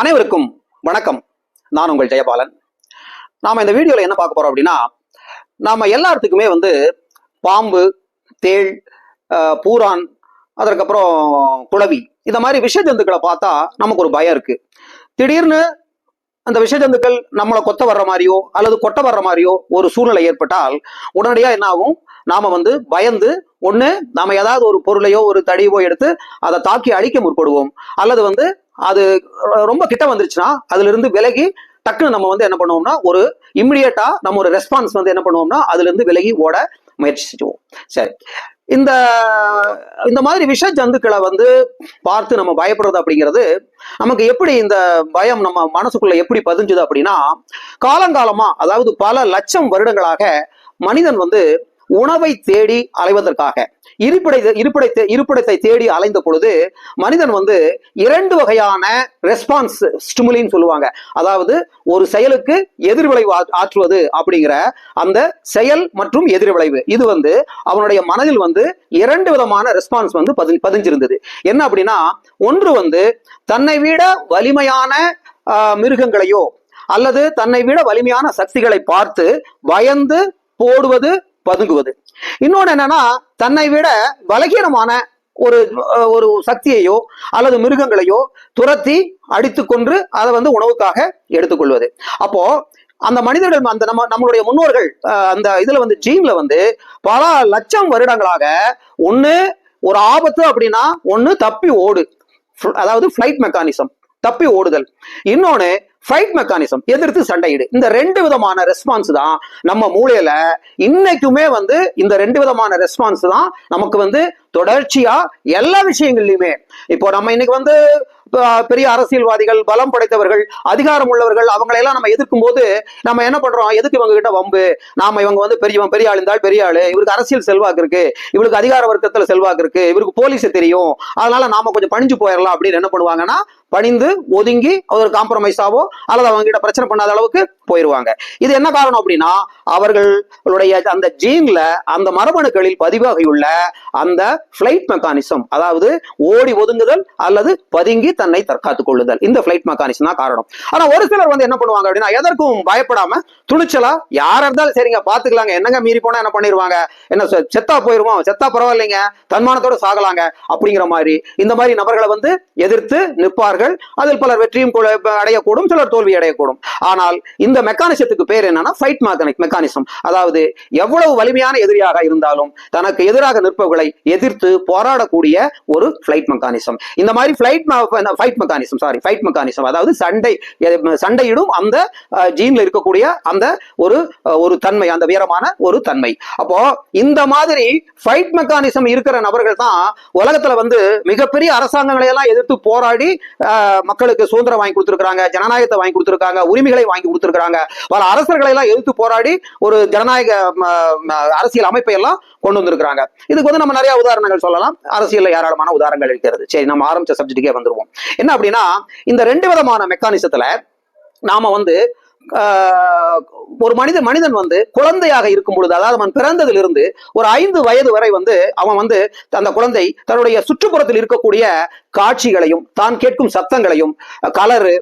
அனைவருக்கும் வணக்கம். நான் உங்கள் ஜெயபாலன். நாம் இந்த வீடியோவில் என்ன பார்க்க போகிறோம் அப்படின்னா நாம் எல்லாத்துக்குமே வந்து பாம்பு தேள் பூரான் அதற்கப்புறம் குளவி இந்த மாதிரி விஷ ஜந்துக்களை பார்த்தா நமக்கு ஒரு பயம் இருக்குது திடீர்னு அந்த விஷ ஜந்துக்கள் நம்மளை கொத்த வர்ற மாதிரியோ அல்லது கொட்ட வர்ற மாதிரியோ ஒரு சூழ்நிலை ஏற்பட்டால் உடனடியாக என்ன ஆகும்? நாம வந்து பயந்து ஒன்று நாம ஏதாவது ஒரு பொருளையோ ஒரு தடியவோ எடுத்து அதை தாக்கி அழிக்க முற்படுவோம். அல்லது வந்து அது ரொம்ப கிட்ட வந்துருச்சுன்னா அதுல இருந்து விலகி டக்குன்னு நம்ம வந்து என்ன பண்ணுவோம்னா ஒரு இம்மிடியட்டா நம்ம ஒரு ரெஸ்பான்ஸ் வந்து என்ன பண்ணுவோம்னா அதுல இருந்து விலகி ஓட முயற்சி செய்வோம் சரி. இந்த இந்த மாதிரி விஷ ஜந்துக்களை வந்து பார்த்து நம்ம பயப்படுறது அப்படிங்கிறது நமக்கு எப்படி இந்த பயம் நம்ம மனசுக்குள்ள எப்படி பதிஞ்சுது அப்படின்னா காலங்காலமா அதாவது பல லட்சம் வருடங்களாக மனிதன் வந்து உணவை தேடி அலைவதற்காக. இருப்பிடை இருப்பிடை இருப்பிடத்தை தேடி அலைந்த பொழுது மனிதன் வந்து இரண்டு வகையான ரெஸ்பான்ஸ் ஸ்டிமுலின்னு சொல்லுவாங்க. அதாவது ஒரு செயலுக்கு எதிர்விளைவு ஆ- ஆற்றுவது அப்படிங்கிற அந்த செயல் மற்றும் எதிர்விளைவு இது வந்து அவனுடைய மனதில் வந்து இரண்டு விதமான ரெஸ்பான்ஸ் வந்து பதி பதிஞ்சிருந்தது. என்ன அப்படின்னா ஒன்று வந்து தன்னை விட வலிமையான ஆஹ், மிருகங்களையோ அல்லது தன்னை விட வலிமையான சக்திகளை பார்த்து பயந்து போடுவது பதுங்குவது இன்னொன்னு என்னன்னா தன்னை விட பலகீனமான ஒரு ஒரு சக்தியையோ அல்லது மிருகங்களையோ துரத்தி அடித்து கொன்று அதை வந்து உணவுக்காக எடுத்துக்கொள்வது. அப்போ அந்த மனிதர்கள் அந்த நம்ம நம்மளுடைய முன்னோர்கள் அந்த இதுல வந்து ஜீன்ல வந்து பல லட்சம் வருடங்களாக ஒன்று ஒரு ஆபத்து அப்படின்னா ஒன்று தப்பி ஓடு. அதாவது ஃப்ளைட் மெக்கானிசம் தப்பி ஓடுதல். இன்னொன்னு ஃபைட் மெக்கானிசம் எதிர்த்து சண்டையிடு. இந்த ரெண்டு விதமான ரெஸ்பான்ஸ் தான் நம்ம மூளையில இன்னைக்குமே வந்து இந்த ரெண்டு விதமான ரெஸ்பான்ஸ் தான் நமக்கு வந்து தொடர்ச்சியா எல்லா விஷயங்கள்லயுமே. இப்போ நம்ம இன்னைக்கு வந்து பெரிய அரசியல்வாதிகள் பலம் படைத்தவர்கள் அதிகாரம் உள்ளவர்கள் அவங்களையெல்லாம் நம்ம எதிர்க்கும் போது நம்ம என்ன பண்றோம்? எதுக்கு இவங்க கிட்ட வம்பு? நாம இவங்க வந்து பெரியவன் பெரிய ஆள் இருந்தால் பெரிய ஆளு. இவருக்கு அரசியல் செல்வாக்கு இருக்கு. இவருக்கு அதிகார வர்க்கத்துல செல்வாக்கு இருக்கு. இவருக்கு போலீஸ் தெரியும். அதனால நாம கொஞ்சம் பணிஞ்சு போயிடலாம் அப்படின்னு என்ன பண்ணுவாங்கன்னா பணிந்து ஒதுங்கி ஒரு காம்ப்ரமைஸாவோ அல்லது அவங்க கிட்ட பிரச்சனை பண்ணாத அளவுக்கு போயிருவாங்க. இது என்ன காரணம் அப்படின்னா அவர்களுடைய அந்த ஜீன்ல அந்த மரபணுக்களில் பதிவாகியுள்ள அந்த பிளைட் மெக்கானிசம் அதாவது ஓடி ஒதுங்குதல் அல்லது பதுங்கி தன்னை தற்காத்துக் கொள்ளுதல். இந்த பிளைட் மெக்கானிசம் தான் காரணம். ஆனா ஒரு சிலர் வந்து என்ன பண்ணுவாங்க அப்படின்னா எதற்கும் பயப்படாம துணிச்சலா யாரா இருந்தாலும் சரிங்க பாத்துக்கலாங்க. என்னங்க மீறி போனா என்ன பண்ணிருவாங்க? என்ன செ- செத்தா போயிருவோம் செத்தா பரவாயில்லைங்க தன்மானத்தோட சாகலாங்க அப்படிங்கிற மாதிரி. இந்த மாதிரி நபர்களை வந்து எதிர்த்து நிற்பார்கள். அதில் பலர் வெற்றியும் அடையக்கூடும் சிலர் தோல்வி அடையக்கூடும். ஆனால் இந்த மெக்கானிசத்துக்கு பேர் என்னன்னா ஃபைட் மெக்கானிக் மெக்கானிசம் அதாவது எவ்வளவு வலிமையான எதிரியாக இருந்தாலும் தனக்கு எதிராக நிற்பவர்களை எதிர்த்து போராடக்கூடிய ஒரு ஃபிளைட் மெக்கானிசம் இந்த மாதிரி flight fight mechanism sorry fight mechanism அதாவது சண்டை சண்டையிடும் அந்த ஜீன்ல இருக்கக்கூடிய அந்த ஒரு ஒரு தன்மை அந்த வீரமான ஒரு தன்மை. அப்போ இந்த மாதிரி ஃபைட் மெக்கானிசம் இருக்கிற நபர்கள் தான் உலகத்துல வந்து மிகப்பெரிய அரசாங்கங்களை எல்லாம் எதிர்த்து போராடி மக்களுக்கு சுதந்திரம் வாங்கி கொடுத்துருக்காங்க ஜனநாயகத்தை வாங்கி கொடுத்துருக்காங்க உரிமைகளை வாங்கி கொடுத்துருக்காங்க பல அரசர்களை எல்லாம் எதிர்த்து போராடி ஒரு ஜனநாயக அரசியல் அமைப்பை எல்லாம் கொண்டு வந்திருக்கிறாங்க. இதுக்கு வந்து நம்ம நிறைய உதாரணங்கள் சொல்லலாம். அரசியல் ஏராளமான உதாரணங்கள் இருக்கிறது. சரி நம்ம ஆரம்பிச்ச சப்ஜெக்ட்டுக்கே வந்துருவோம். என்ன அப்படின்னா இந்த ரெண்டு விதமான மெக்கானிசத்துல நாம வந்து ஒரு மனித மனிதன் வந்து குழந்தையாக இருக்கும் பொழுது அதாவது அவன் பிறந்ததிலிருந்து ஒரு ஐந்து வயது வரை வந்து அவன் வந்து அந்த குழந்தை தன்னுடைய சுற்றுப்புறத்தில் இருக்கக்கூடிய காட்சிகளையும் தான் கேட்கும் சத்தங்களையும் கலரு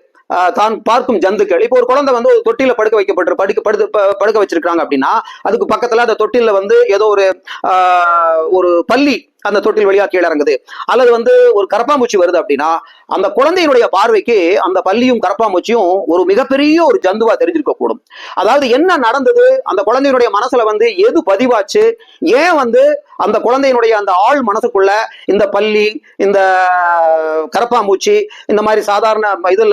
தான் பார்க்கும் ஜந்துக்கள். இப்போ ஒரு குழந்தை வந்து ஒரு தொட்டில படுக்க வைக்கப்பட்டு படுக்க படுத்து படுக்க வச்சிருக்காங்க அப்படின்னா அதுக்கு பக்கத்துல அந்த தொட்டில வந்து ஏதோ ஒரு ஆஹ், ஒரு பள்ளி அந்த தொட்டில் வழியா கீழே இறங்குது. அல்லது வந்து ஒரு கரப்பாம்பூச்சி வருது அப்படின்னா அந்த குழந்தையினுடைய பார்வைக்கு அந்த பள்ளியும் கரப்பாம்பூச்சியும் ஒரு மிகப்பெரிய ஒரு ஜந்துவா தெரிஞ்சிருக்க கூடும் அதாவது என்ன நடந்தது? அந்த குழந்தையினுடைய மனசுல வந்து எது பதிவாச்சு? ஏன் வந்து அந்த குழந்தையினுடைய அந்த ஆள் மனசுக்குள்ள இந்த பள்ளி இந்த கரப்பாம்பூச்சி இந்த மாதிரி சாதாரண ம- இது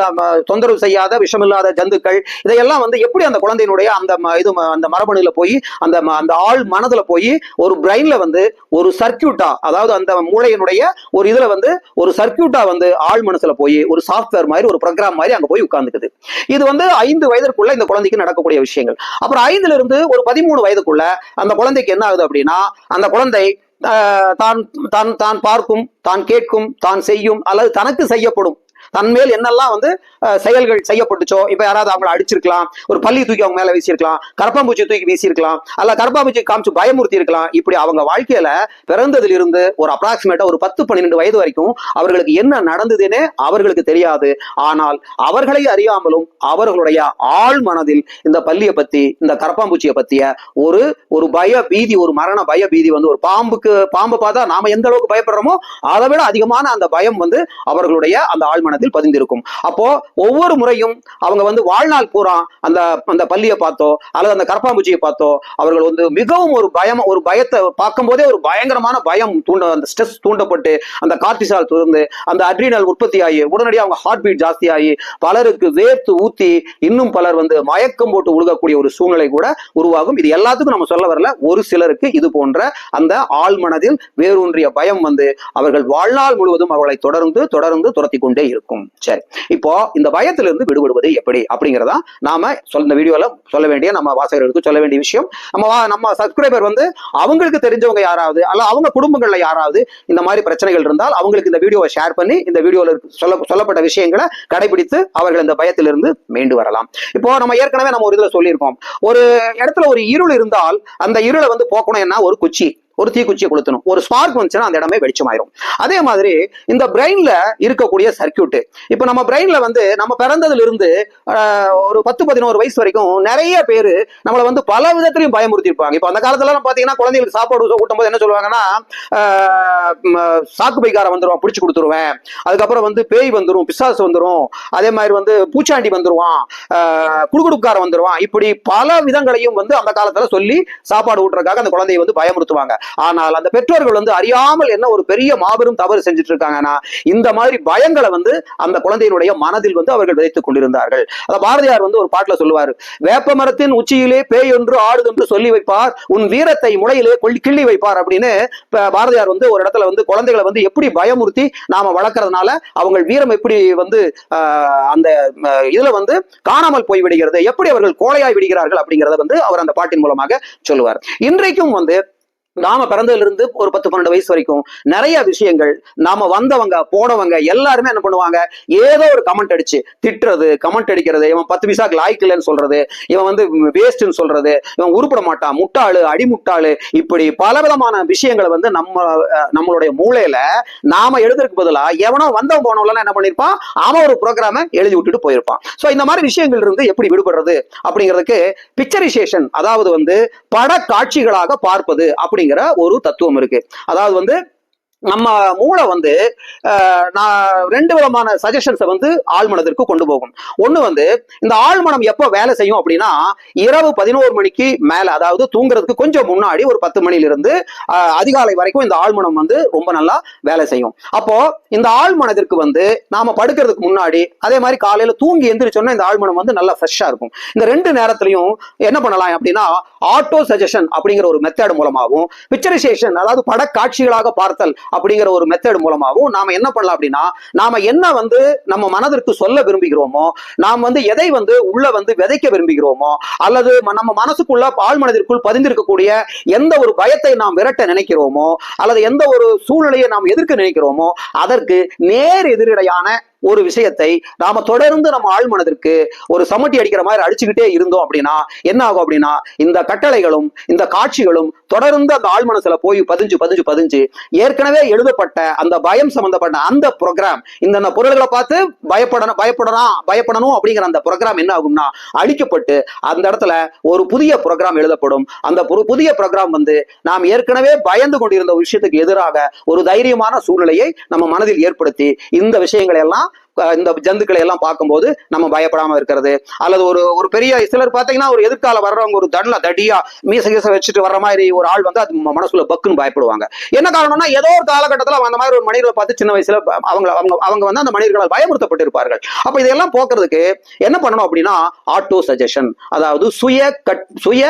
தொந்தரவு செய்யாத விஷமில்லாத ஜந்துக்கள் இதையெல்லாம் வந்து எப்படி அந்த குழந்தையினுடைய அந்த ம- இது ம- அந்த மரபணுல போய் அந்த ம- அந்த ஆள் மனதுல போய் ஒரு பிரெயின்ல வந்து ஒரு சர்க்கியூட்டா அதாவது அந்த மூளையினுடைய ஒரு இதுல வந்து ஒரு சர்க்கியூட்டா வந்து ஆள் மனசுல போய் ஒரு சாஃப்ட்வேர் மாதிரி ஒரு ப்ரோக்ராம் மாதிரி அங்க போய் உட்கார்ந்துக்குது. இது வந்து ஐந்து வயதிற்குள்ள இந்த குழந்தைக்கு நடக்கக்கூடிய விஷயங்கள். அப்புறம் ஐந்துல இருந்து ஒரு பதிமூணு வயதுக்குள்ள அந்த குழந்தைக்கு என்ன ஆகுது அப்படின்னா அந்த குழந்தை ஆஹ், தான் தான் தான் பார்க்கும் தான் கேட்கும் தான் செய்யும் அல்லது தனக்கு செய்யப்படும் தன்மேல் என்னெல்லாம் வந்து செயல்கள் செய்யப்பட்டுச்சோ இப்ப யாராவது அவங்கள அடிச்சிருக்கலாம் ஒரு பள்ளி தூக்கி அவங்க மேல வீசியிருக்கலாம் கரப்பாம்பூச்சி தூக்கி வீசியிருக்கலாம் அல்ல கரப்பாம்பூச்சி காமிச்சு பயமுறுத்தி இருக்கலாம் இப்படி அவங்க வாழ்க்கையில பிறந்ததிலிருந்து ஒரு அப்ராக்சிமேட்டா ஒரு பத்து பன்னிரெண்டு வயது வரைக்கும் அவர்களுக்கு என்ன நடந்ததுன்னே அவர்களுக்கு தெரியாது. ஆனால் அவர்களை அறியாமலும் அவர்களுடைய ஆள் மனதில் இந்த பள்ளியை பத்தி இந்த கரப்பாம்பூச்சியை பத்திய ஒரு ஒரு பய பீதி ஒரு மரண பய பீதி வந்து ஒரு பாம்புக்கு பாம்பு பார்த்தா நாம எந்த அளவுக்கு பயப்படுறோமோ அதை விட அதிகமான அந்த பயம் வந்து அவர்களுடைய அந்த ஆழ்மனத்தில் பதிந்திருக்கும். அப்போ ஒவ்வொரு முறையும் அவங்க வந்து வாழ்நாள் பூரா அந்த அந்த பள்ளியை பார்த்தோ அல்லது அந்த கரப்பாம்பூச்சியை பார்த்தோ அவர்கள் வந்து மிகவும் ஒரு பயம் ஒரு பயத்தை பார்க்கும்போதே ஒரு பயங்கரமான பயம் தூண்ட அந்த ஸ்ட்ரெஸ் தூண்டப்பட்டு அந்த கார்டிசால் துறந்து அந்த அட்ரினல் உற்பத்தி ஆகி உடனடியாக அவங்க ஹார்ட் பீட் ஜாஸ்தி ஆகி பலருக்கு வேர்த்து ஊத்தி இன்னும் பலர் வந்து மயக்கம் போட்டு உழுகக்கூடிய ஒரு சூழ்நிலை கூட உருவாகும். இது எல்லாத்துக்கும் நம்ம சொல்ல வரல ஒரு சிலருக்கு இது போன்ற அந்த ஆழ்மனதில் வேரூன்றிய பயம் வந்து அவர்கள் வாழ்நாள் முழுவதும் அவர்களை தொடர்ந்து தொடர்ந்து துரத்தி கொண்டே இருக்கும். சரி. இப்போ இந்த பயத்திலிருந்து விடுபடுவது எப்படி? அப்படிங்கிறதா நாம சொல் இந்த வீடியோல சொல்ல வேண்டிய நம்ம வாசகர்களுக்கு சொல்ல வேண்டிய விஷயம். நம்ம வா- நம்ம சப்ஸ்கிரைபர் வந்து அவங்களுக்கு தெரிஞ்சவங்க யாராவது அல்ல அவங்க குடும்பங்கள்ல யாராவது இந்த மாதிரி பிரச்சனைகள் இருந்தால் அவங்களுக்கு இந்த வீடியோவை ஷேர் பண்ணி இந்த வீடியோல சொல்ல சொல்லப்பட்ட விஷயங்களை கடைபிடித்து அவர்கள் இந்த பயத்திலிருந்து மீண்டு வரலாம். இப்போ நம்ம ஏற்கனவே நம்ம ஒரு இதுல சொல்லியிருக்கோம். ஒரு இடத்துல ஒரு இருள் இருந்தால் அந்த இருளை வந்து போக்கணும் என்ன? ஒரு குச்சி. ஒரு தீக்குச்சியை கொளுத்தணும். ஒரு ஸ்பார்க் வந்துச்சுன்னா அந்த இடமே வெளிச்சமாயிரும். அதே மாதிரி இந்த பிரெயின்ல இருக்கக்கூடிய சர்க்கியூட் இப்போ நம்ம பிரெயின்ல வந்து நம்ம பிறந்ததுல இருந்து ஒரு பத்து பதினோரு வயசு வரைக்கும் நிறைய பேர் நம்மளை வந்து பல விதத்திலையும் பயமுறுத்தி இருப்பாங்க இப்போ அந்த காலத்துல பாத்தீங்கன்னா குழந்தைகளுக்கு சாப்பாடு ஊட்டும் போது என்ன சொல்லுவாங்கன்னா சாக்கு பைக்கார வந்துருவான் பிடிச்சு கொடுத்துருவேன். அதுக்கப்புறம் வந்து பேய் வந்துடும் பிசாசு வந்துடும் அதே மாதிரி வந்து பூச்சாண்டி வந்துருவான். குடுகுடுக்கார வந்துருவான். இப்படி பல விதங்களையும் வந்து அந்த காலத்துல சொல்லி சாப்பாடு ஊட்டுறதுக்காக அந்த குழந்தையை வந்து பயமுறுத்துவாங்க. ஆனால் அந்த பெற்றோர்கள் வந்து அறியாமல் என்ன ஒரு பெரிய மாபெரும் தவறு செஞ்சுட்டு இருக்காங்கன்னா இந்த மாதிரி பயங்களை வந்து அந்த குழந்தையினுடைய மனதில் வந்து அவர்கள் விதைத்துக் கொண்டிருந்தார்கள். அத பாரதியார் வந்து ஒரு பாட்டுல சொல்லுவார் வேப்ப மரத்தின் உச்சியிலே பேய் ஒன்று ஆடுது என்று சொல்லி வைப்பார் உன் வீரத்தை முளையிலே கொள்ளி கிள்ளி வைப்பார் அப்படின்னு பாரதியார் வந்து ஒரு இடத்துல வந்து குழந்தைகளை வந்து எப்படி பயமுறுத்தி நாம வளர்க்கறதுனால அவங்க வீரம் எப்படி வந்து ஆஹ், அந்த இதுல வந்து காணாமல் போய் விடுகிறது எப்படி அவர்கள் கோழையாய் விடுகிறார்கள் அப்படிங்கறத வந்து அவர் அந்த பாட்டின் மூலமாக சொல்லுவார். இன்றைக்கும் வந்து நாம பிறந்ததுல இருந்து ஒரு பத்து பன்னெண்டு வயசு வரைக்கும் நிறைய விஷயங்கள் நாம வந்தவங்க போனவங்க எல்லாருமே என்ன பண்ணுவாங்க? ஏதோ ஒரு கமெண்ட் அடிச்சு திட்டுறது கமெண்ட் அடிக்கிறது இவன் பத்து பைசாக்கு லாய்க்கலன்னு சொல்றது இவன் வந்து வேஸ்ட்னு சொல்றது இவன் உருப்பிட மாட்டான் முட்டாளு அடிமுட்டாளு இப்படி பலவிதமான விஷயங்களை வந்து நம்ம நம்மளுடைய மூளையில நாம எழுதுறதுக்கு பதிலா எவனோ வந்தவன் போனவங்க என்ன பண்ணிருப்பான்? அவன் ஒரு ப்ரோக்ராம எழுதி விட்டுட்டு போயிருப்பான். ஸோ இந்த மாதிரி விஷயங்கள் இருந்து எப்படி விடுபடுறது அப்படிங்கிறதுக்கு பிக்சரைசேஷன் அதாவது வந்து பட காட்சிகளாக பார்ப்பது அப்படிங்கிற ஒரு தத்துவம் இருக்கு. அதாவது வந்து நம்ம மூளை வந்து நான் ரெண்டு விதமான சஜஷன்ஸை வந்து ஆழ்மனதிற்கு கொண்டு போகும். ஒண்ணு வந்து இந்த ஆழ்மனம் எப்போ வேலை செய்யும் அப்படின்னா இரவு பதினோரு மணிக்கு மேல அதாவது தூங்குறதுக்கு கொஞ்சம் முன்னாடி ஒரு பத்து மணில இருந்து அஹ், அதிகாலை வரைக்கும் இந்த ஆழ்மனம் வந்து ரொம்ப நல்லா வேலை செய்யும். அப்போ இந்த ஆழ்மனதிற்கு வந்து நாம படுக்கிறதுக்கு முன்னாடி அதே மாதிரி காலையில் தூங்கி எந்திரிச்சோன்னா இந்த ஆழ்மனம் வந்து நல்லா ஃப்ரெஷ்ஷாக இருக்கும். இந்த ரெண்டு நேரத்துலையும் என்ன பண்ணலாம் அப்படின்னா ஆட்டோ சஜஷன் அப்படிங்கிற ஒரு மெத்தட் மூலமாகவும் பிக்சரைசேஷன் அதாவது படக்காட்சிகளாக பார்த்தல் அப்படிங்கிற ஒரு மெத்தட் மூலமாகவும் நாம என்ன பண்ணலாம் அப்படின்னா நாம என்ன வந்து நம்ம மனதிற்கு சொல்ல விரும்புகிறோமோ நாம் வந்து எதை வந்து உள்ள வந்து விதைக்க விரும்புகிறோமோ அல்லது ம- நம்ம மனசுக்குள்ள பால் மனதிற்குள் பதிந்திருக்கக்கூடிய எந்த ஒரு பயத்தை நாம் விரட்ட நினைக்கிறோமோ அல்லது எந்த ஒரு சூழ்நிலையை நாம் எதிர்க்க நினைக்கிறோமோ அதற்கு நேர் எதிரடையான ஒரு விஷயத்தை நாம தொடர்ந்து நம்ம ஆழ்மனதிற்கு ஒரு சமட்டி அடிக்கிற மாதிரி அடிச்சுக்கிட்டே இருந்தோம் அப்படின்னா என்ன ஆகும் அப்படின்னா இந்த கட்டளைகளும் இந்த காட்சிகளும் தொடர்ந்து அந்த ஆழ்மனசுல போய் பதிஞ்சு பதிஞ்சு பதிஞ்சு ஏற்கனவே எழுதப்பட்ட அந்த பயம் சம்பந்தப்பட்ட அந்த ப்ரோக்ராம் இந்த பொருள்களை பார்த்து பயப்படணும் பயப்படணும் பயப்படணும் அப்படிங்கிற அந்த ப்ரோக்ராம் என்ன ஆகும்னா அழிக்கப்பட்டு அந்த இடத்துல ஒரு புதிய ப்ரோக்ராம் எழுதப்படும். அந்த புதிய ப்ரோக்ராம் வந்து நாம் ஏற்கனவே பயந்து கொண்டிருந்த விஷயத்துக்கு எதிராக ஒரு தைரியமான சூழ்நிலையை நம்ம மனதில் ஏற்படுத்தி இந்த விஷயங்களை எல்லாம் இந்த ஜந்துக்களை எல்லாம் பார்க்கும்போது நம்ம பயப்படாம இருக்கிறது. அல்லது ஒரு ஒரு பெரிய சிலர் பார்த்தீங்கன்னா ஒரு எதிர்கால வர்றவங்க ஒரு தண்ணில் தடியா மீச கீச வச்சுட்டு வர்ற மாதிரி ஒரு ஆள் வந்து அது மனசுல பக்குன்னு பயப்படுவாங்க. என்ன காரணம்னா ஏதோ ஒரு காலகட்டத்தில் அந்த மாதிரி ஒரு மனிதர்களை பார்த்து சின்ன வயசுல அவங்க அவங்க அவங்க வந்து அந்த மனிதர்களால் பயமுறுத்தப்பட்டிருப்பார்கள். அப்ப இதெல்லாம் போக்குறதுக்கு என்ன பண்ணணும் அப்படின்னா ஆட்டோ சஜஷன் அதாவது சுய கட் சுய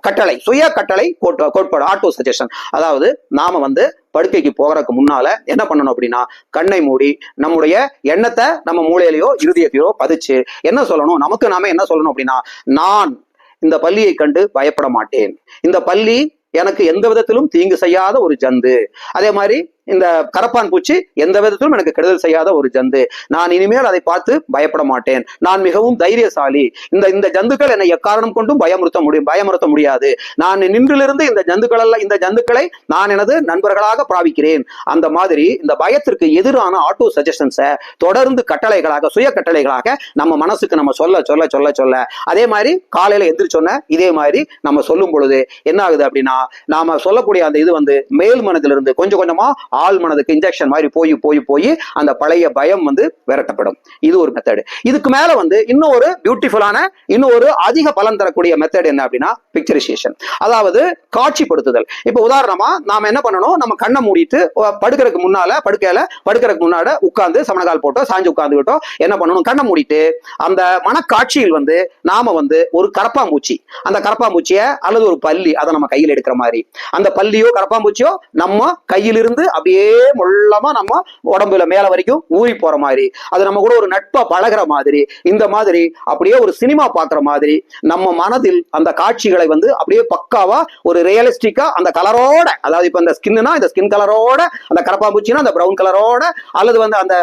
கட்டளை சுய கட்டளை கோட்பா- கோட்பாடு ஆட்டோ சஜஷன் அதாவது நாம வந்து படுக்கைக்கு போகிறதுக்கு முன்னால என்ன பண்ணணும் அப்படின்னா கண்ணை மூடி நம்முடைய எண்ணத்தை நம்ம மூளையிலையோ இருதயத்தையோ பதிச்சு என்ன சொல்லணும்? நமக்கு நாம என்ன சொல்லணும் அப்படின்னா நான் இந்த பள்ளியை கண்டு பயப்பட மாட்டேன். இந்த பள்ளி எனக்கு எந்த விதத்திலும் தீங்கு செய்யாத ஒரு ஜந்து. அதே மாதிரி இந்த கரப்பான் பூச்சி எந்த விதத்திலும் எனக்கு கெடுதல் செய்யாத ஒரு ஜந்து. நான் இனிமேல் அதை பார்த்து பயப்பட மாட்டேன். நான் மிகவும் தைரியசாலி. இந்த இந்த ஜந்துக்கள் என்னை எக்காரணம் கொண்டும் பயமுறுத்த முடியும் பயமுறுத்த முடியாது. நான் நின்றிலிருந்து இந்த ஜந்துக்கள் எல்லாம் இந்த ஜந்துக்களை நான் எனது நண்பர்களாக பிராபிக்கிறேன் அந்த மாதிரி இந்த பயத்திற்கு எதிரான ஆட்டோ சஜஷன்ஸை தொடர்ந்து கட்டளைகளாக சுய கட்டளைகளாக நம்ம மனசுக்கு நம்ம சொல்ல சொல்ல சொல்ல சொல்ல. அதே மாதிரி காலையில எந்திரிச்சோன்ன இதே மாதிரி நம்ம சொல்லும் பொழுது என்ன ஆகுது அப்படின்னா நாம சொல்லக்கூடிய அந்த இது வந்து மேல் மனதிலிருந்து கொஞ்சம் கொஞ்சமா ஆள் மனதுக்கு இன்ஜெக்ஷன் மாதிரி போய் போய் போய் அந்த பழைய பயம் வந்து விரட்டப்படும். இது ஒரு மெத்தடு இதுக்கு மேல வந்து இன்னும் ஒரு பியூட்டிஃபுல்லான இன்னும் ஒரு அதிக பலன் தரக்கூடிய மெத்தட் என்ன அப்படின்னா பிக்சரைசேஷன் அதாவது காட்சிப்படுத்துதல். இப்போ உதாரணமா நாம என்ன பண்ணணும்? நம்ம கண்ணை மூடிட்டு படுக்கிறதுக்கு படுக்கறதுக்கு முன்னால படுக்கையில படுக்கறதுக்கு முன்னாடி உட்கார்ந்து சமணகால் போட்டோ சாஞ்சு உட்காந்துக்கிட்டோ என்ன பண்ணணும்? கண்ணை மூடிட்டு அந்த மனக்காட்சியில் வந்து நாம வந்து ஒரு கரப்பாம்பூச்சி. அந்த கரப்பாம்பூச்சியை அல்லது ஒரு பள்ளி அதை நம்ம கையில் எடுக்கிற மாதிரி. அந்த பள்ளியோ கரப்பாம்பூச்சியோ நம்ம கையிலிருந்து அப்படியே முள்ளமா நம்ம உடம்புல மேல வரைக்கும் ஊறி போற மாதிரி. அது நம்ம கூட ஒரு நட்பா பழகுற மாதிரி. இந்த மாதிரி அப்படியே ஒரு சினிமா பாக்குற மாதிரி. நம்ம மனதில் அந்த காட்சிகளை வந்து அப்படியே பக்காவா ஒரு ரியலிஸ்டிக்கா அந்த கலரோட அதாவது இப்ப இந்த ஸ்கின்னா இந்த ஸ்கின் கலரோட அந்த கரப்பாம்பூச்சினா அந்த பிரவுன் கலரோட அல்லது வந்து அந்த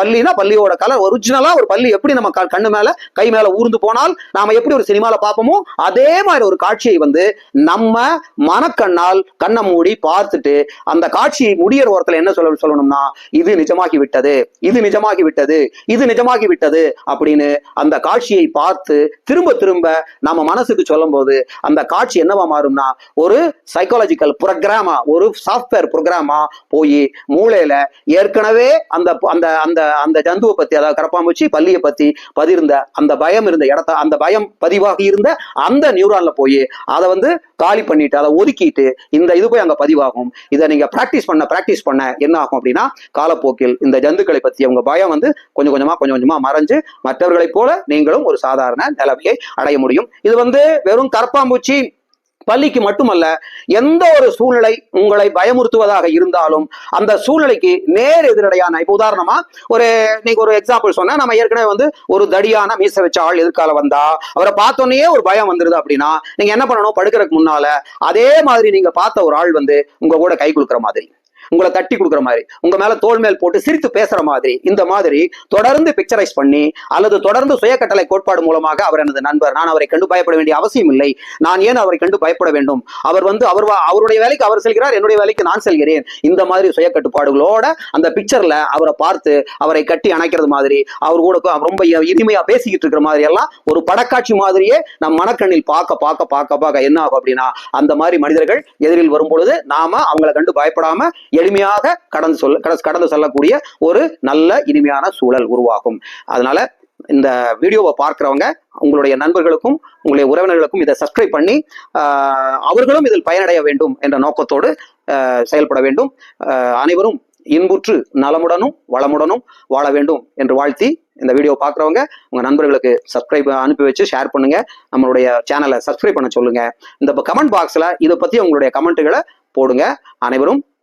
பள்ளினா பள்ளியோட கலர் ஒரிஜினலா ஒரு பள்ளி எப்படி நம்ம கண்ணு மேல கை மேல ஊர்ந்து போனால் நாம எப்படி ஒரு சினிமால பார்ப்போமோ அதே மாதிரி ஒரு காட்சியை வந்து நம்ம மனக்கண்ணால் கண்ணை மூடி பார்த்துட்டு அந்த காட்சி முடியற ஓரத்துல என்ன சொல்ல சொல்லணும்னா இது நிஜமாகி விட்டது இது நிஜமாகி விட்டது இது நிஜமாகி விட்டது அப்படின்னு அந்த காட்சியை பார்த்து திரும்ப திரும்ப நம்ம மனசுக்கு சொல்லும் போது அந்த காட்சி என்னவா மாறும்னா ஒரு சைக்காலஜிக்கல் ப்ரோக்ராமா ஒரு சாஃப்ட்வேர் ப்ரோக்ராமா போய் மூளையில ஏற்கனவே அந்த அந்த அந்த அந்த ஜந்துவை பத்தி அதாவது கரப்பாம்பூச்சி பள்ளியை பத்தி பதிர்ந்த அந்த பயம் இருந்த இடத்த அந்த பயம் பதிவாகி இருந்த அந்த நியூரான்ல போய் அதை வந்து காலி பண்ணிட்டு அதை ஒதுக்கிட்டு இந்த இது போய் அங்க பதிவாகும். இதை நீங்க பிராக்டிஸ் பண்ண பிராக்டிஸ் பண்ண என்ன ஆகும் அப்படின்னா காலப்போக்கில் இந்த ஜந்துக்களை பத்தி உங்க பயம் வந்து கொஞ்சம் கொஞ்சமா கொஞ்சம் கொஞ்சமா மறைஞ்சு மற்றவர்களைப் போல நீங்களும் ஒரு சாதாரண நிலைமையை அடைய முடியும். இது வந்து வெறும் கரப்பாம்பூச்சி பள்ளிக்கு மட்டுமல்ல எந்த ஒரு சூழ்நிலை உங்களை பயமுறுத்துவதாக இருந்தாலும் அந்த சூழ்நிலைக்கு நேர் எதிரடையான இப்போ உதாரணமா ஒரு நீங்க ஒரு எக்ஸாம்பிள் சொன்னா நம்ம ஏற்கனவே வந்து ஒரு தடியான மீச வச்ச ஆள் எதிர்கால வந்தா அவரை பார்த்தோன்னே ஒரு பயம் வந்துருது அப்படின்னா நீங்க என்ன பண்ணணும்? படுக்கிறதுக்கு முன்னால அதே மாதிரி நீங்க பார்த்த ஒரு ஆள் வந்து உங்க கூட கை குலுக்குற மாதிரி. உங்களை தட்டி கொடுக்குற மாதிரி உங்க மேல தோல் மேல் போட்டு சிரித்து பேசுற மாதிரி இந்த மாதிரி தொடர்ந்து பிக்சரைஸ் பண்ணி அல்லது தொடர்ந்து சுய கட்டளை கோட்பாடு மூலமாக அவர் எனது நண்பர். நான் அவரை கண்டு பயப்பட வேண்டிய அவசியம் இல்லை. நான் ஏன் அவரை கண்டு பயப்பட வேண்டும்? அவர் வந்து அவர் அவருடைய வேலைக்கு அவர் செல்கிறார் என்னுடைய வேலைக்கு நான் செல்கிறேன். இந்த மாதிரி சுய கட்டுப்பாடுகளோட அந்த பிக்சர்ல அவரை பார்த்து அவரை கட்டி அணைக்கிறது மாதிரி அவர் கூட ரொம்ப இனிமையா பேசிக்கிட்டு இருக்கிற மாதிரி எல்லாம் ஒரு படக்காட்சி மாதிரியே நம் மனக்கண்ணில் பார்க்க பார்க்க பார்க்க பார்க்க என்ன ஆகும் அப்படின்னா அந்த மாதிரி மனிதர்கள் எதிரில் வரும் பொழுது நாம அவங்களை கண்டு பயப்படாம எளிமையாக கடந்து சொல்ல கட- கடந்து செல்லக்கூடிய ஒரு நல்ல இனிமையான சூழல் உருவாகும். அதனால இந்த வீடியோவை பார்க்குறவங்க உங்களுடைய நண்பர்களுக்கும் உங்களுடைய உறவினர்களுக்கும் இதை சப்ஸ்கிரைப் பண்ணி அவர்களும் இதில் பயனடைய வேண்டும் என்ற நோக்கத்தோடு செயல்பட வேண்டும். அனைவரும் இன்புற்று நலமுடனும் வளமுடனும் வாழ வேண்டும் என்று வாழ்த்தி இந்த வீடியோ பார்க்குறவங்க உங்கள் நண்பர்களுக்கு சப்ஸ்கிரைப் அனுப்பி வச்சு ஷேர் பண்ணுங்க. நம்மளுடைய சேனலை சப்ஸ்கிரைப் பண்ண சொல்லுங்க. இந்த கமெண்ட் பாக்ஸில் இதை பற்றி உங்களுடைய கமெண்ட்டுகளை போடுங்க. அனைவரும்